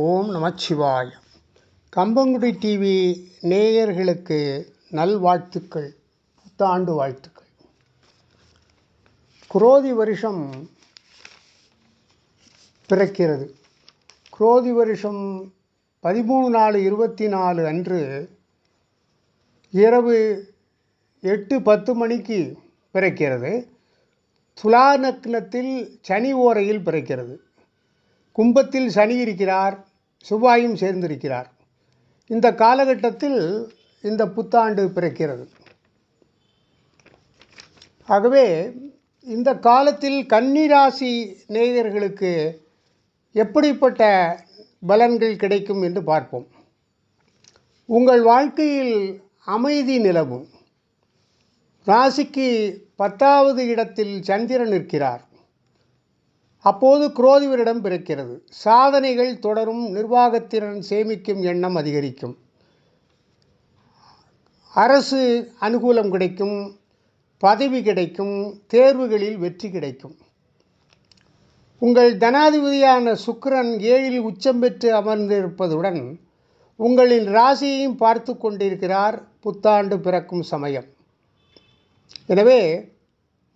ஓம் நமச்சிவாய் Kambangudi TV நேயர்களுக்கு நல்வாழ்த்துக்கள் புத்தாண்டு வாழ்த்துக்கள். குரோதி வருஷம் பிறக்கிறது. குரோதி வருஷம் பதிமூணு நாலு இருபத்தி நாலு அன்று இரவு எட்டு பத்து மணிக்கு பிறக்கிறது. துலா நக்னத்தில் சனி ஓரையில் பிறக்கிறது. கும்பத்தில் சனி இருக்கிறார் செவ்வாயும் சேர்ந்திருக்கிறார். இந்த காலகட்டத்தில் இந்த புத்தாண்டு பிறக்கிறது. ஆகவே இந்த காலத்தில் கன்னிராசி நேயர்களுக்கு எப்படிப்பட்ட பலன்கள் கிடைக்கும் என்று பார்ப்போம். உங்கள் வாழ்க்கையில் அமைதி நிலவும். ராசிக்கு பத்தாவது இடத்தில் சந்திரன் இருக்கிறார் அப்போது குரோதிவரிடம் பிறக்கிறது. சாதனைகள் தொடரும் நிர்வாகத்திறன் சேமிக்கும் எண்ணம் அதிகரிக்கும். அரசு அனுகூலம் கிடைக்கும் பதவி கிடைக்கும் தேர்வுகளில் வெற்றி கிடைக்கும். உங்கள் தனாதிபதியான சுக்கரன் ஏழில் உச்சம் பெற்று அமர்ந்திருப்பதுடன் உங்களின் ராசியையும் பார்த்து கொண்டிருக்கிறார் புத்தாண்டு பிறக்கும் சமயம். எனவே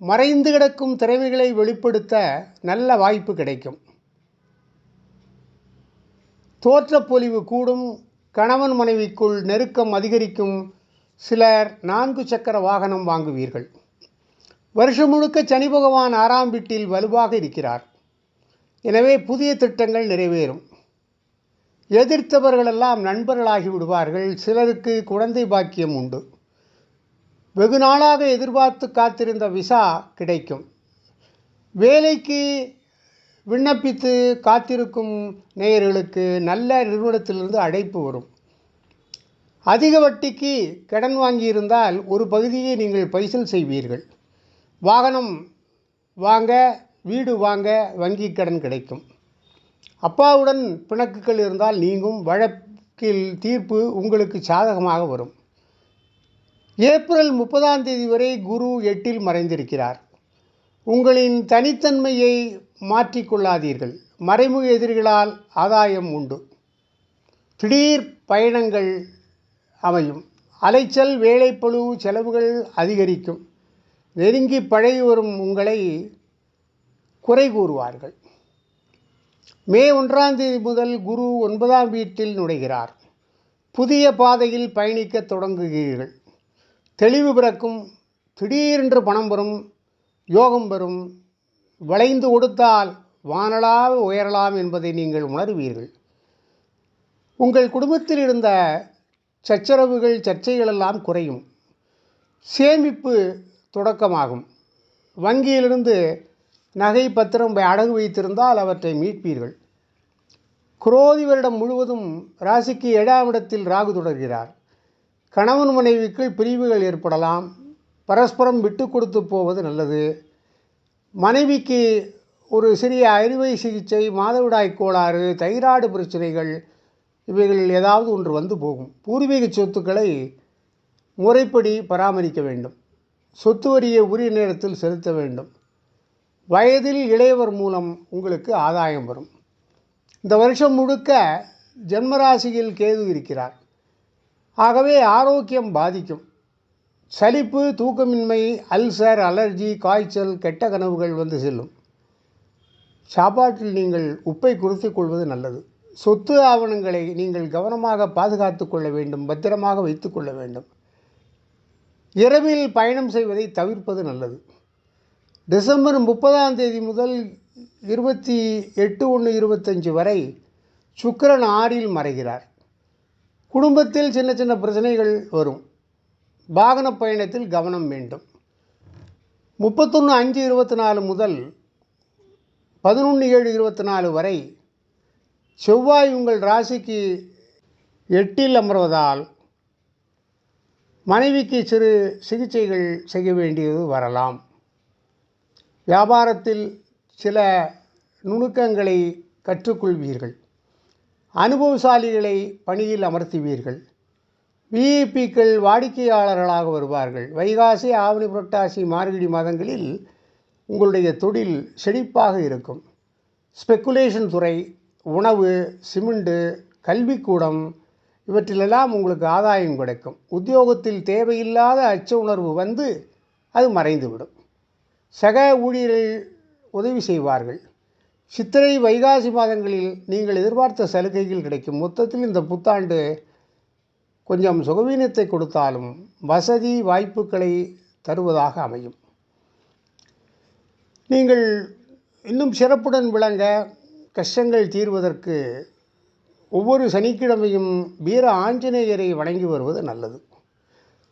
மறைந்து கிடக்கும் திறமைகளை வெளிப்படுத்த நல்ல வாய்ப்பு கிடைக்கும். தோற்றப்பொலிவு கூடும் கணவன் மனைவிக்குள் நெருக்கம் அதிகரிக்கும் சிலர் நான்கு சக்கர வாகனம் வாங்குவீர்கள். வருஷம் முழுக்க சனி பகவான் ஆறாம் வீட்டில் வலுவாக இருக்கிறார். எனவே புதிய திட்டங்கள் நிறைவேறும். எதிர்த்தவர்களெல்லாம் நண்பர்களாகி விடுவார்கள். சிலருக்கு குழந்தை பாக்கியம் உண்டு. வெகு நாளாக எதிர்பார்த்து காத்திருந்த விசா கிடைக்கும். வேலைக்கு விண்ணப்பித்து காத்திருக்கும் நேயர்களுக்கு நல்ல நிறுவனத்திலிருந்து அழைப்பு வரும். அதிக வட்டிக்கு கடன் வாங்கியிருந்தால் ஒரு பகுதியை நீங்கள் பைசல் செய்வீர்கள். வாகனம் வாங்க வீடு வாங்க வங்கி கடன் கிடைக்கும். அப்பாவுடன் பிணக்குகள் இருந்தால் நீங்கும். வழக்கில் தீர்ப்பு உங்களுக்கு சாதகமாக வரும். ஏப்ரல் முப்பதாம் தேதி வரை குரு எட்டில் மறைந்திருக்கிறார். உங்களின் தனித்தன்மையை மாற்றிக்கொள்ளாதீர்கள். மறைமுக எதிரிகளால் ஆதாயம் உண்டு. திடீர் பயணங்கள் அமையும். அலைச்சல் வேலைப்பழு செலவுகள் அதிகரிக்கும். நெருங்கி பழகி வரும் உங்களை குறை கூறுவார்கள். மே ஒன்றாம் தேதி முதல் குரு ஒன்பதாம் வீட்டில் நுழைகிறார். புதிய பாதையில் பயணிக்க தொடங்குகிறீர்கள். தெளிவு பிறக்கும். திடீரென்று பணம் வரும் யோகம் வரும் வளைந்து கொடுத்தால் வானலாக உயரலாம் என்பதை நீங்கள் உணர்வீர்கள். உங்கள் குடும்பத்தில் இருந்த சச்சரவுகள் சர்ச்சைகளெல்லாம் குறையும். சேமிப்பு தொடக்கமாகும். வங்கியிலிருந்து நகை பத்திரம் அடகு வைத்திருந்தால் அவற்றை மீட்பீர்கள். குரோதி வருடம் முழுவதும் ராசிக்கு ஏழாம் இடத்தில் ராகு தொடர்கிறார். கணவன் மனைவிக்குள் பிரிவுகள் ஏற்படலாம். பரஸ்பரம் விட்டு கொடுத்து போவது நல்லது. மனைவிக்கு ஒரு சிறிய அறுவை சிகிச்சை மாதவிடாய் கோளாறு தைராய்டு பிரச்சனைகள் இவைகளில் ஏதாவது ஒன்று வந்து போகும். பூர்வீக சொத்துக்களை முறைப்படி பராமரிக்க வேண்டும். சொத்து வரியை உரிய நேரத்தில் செலுத்த வேண்டும். வயதில் இளையவர் மூலம் உங்களுக்கு ஆதாயம் வரும். இந்த வருஷம் முழுக்க ஜென்மராசியில் கேது இருக்கிறார். ஆகவே ஆரோக்கியம் பாதிக்கும். சலிப்பு தூக்கமின்மை அல்சர் அலர்ஜி காய்ச்சல் கெட்ட கனவுகள் வந்து செல்லும். சாப்பாட்டில் நீங்கள் உப்பை குறைத்துக் கொள்வது நல்லது. சொத்து ஆவணங்களை நீங்கள் கவனமாக பாதுகாத்து கொள்ள வேண்டும் பத்திரமாக வைத்துக்கொள்ள வேண்டும். இரவில் பயணம் செய்வதை தவிர்ப்பது நல்லது. டிசம்பர் முப்பதாம் தேதி முதல் இருபத்தி எட்டு ஒன்று இருபத்தஞ்சி வரை சுக்கரன் ஆறில் மறைகிறார். குடும்பத்தில் சின்ன சின்ன பிரச்சனைகள் வரும். வாகன பயணத்தில் கவனம் வேண்டும். முப்பத்தொன்று அஞ்சு இருபத்தி நாலு முதல் பதினொன்று ஏழு இருபத்தி நாலு வரை செவ்வாய் உங்கள் ராசிக்கு எட்டில் அமர்வதால் மனைவிக்கு சிறு சிகிச்சைகள் செய்ய வேண்டியது வரலாம். வியாபாரத்தில் சில நுணுக்கங்களை கற்றுக்கொள்வீர்கள். அனுபவசாலிகளை பணியில் அமர்த்துவீர்கள். விஐபிக்கள் வாடிக்கையாளர்களாக வருவார்கள். வைகாசி ஆவணி புரட்டாசி மார்கழி மாதங்களில் உங்களுடைய தொழில் செழிப்பாக இருக்கும். ஸ்பெக்குலேஷன் துறை உணவு சிமெண்டு கல்விக்கூடம் இவற்றிலெல்லாம் உங்களுக்கு ஆதாயம் கிடைக்கும். உத்தியோகத்தில் தேவையில்லாத அச்ச உணர்வு வந்து அது மறைந்துவிடும். சக ஊழியர்கள் உதவி செய்வார்கள். சித்திரை வைகாசி மாதங்களில் நீங்கள் எதிர்பார்த்த சலுகைகள் கிடைக்கும். மொத்தத்தில் இந்த புத்தாண்டு கொஞ்சம் சுகவீனத்தை கொடுத்தாலும் வசதி வாய்ப்புகளை தருவதாக அமையும். நீங்கள் இன்னும் சிறப்புடன் விளங்க கஷ்டங்கள் தீர்வதற்கு ஒவ்வொரு சனிக்கிழமையும் வீர ஆஞ்சநேயரை வணங்கி வருவது நல்லது.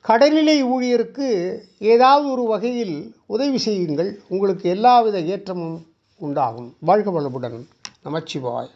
கடைநிலை ஊழியருக்கு ஏதாவது ஒரு வகையில் உதவி செய்யுங்கள். உங்களுக்கு எல்லாவித ஏற்றமும் உண்டாகும். வாழ்க வளமுடன். நமச்சிவாய்.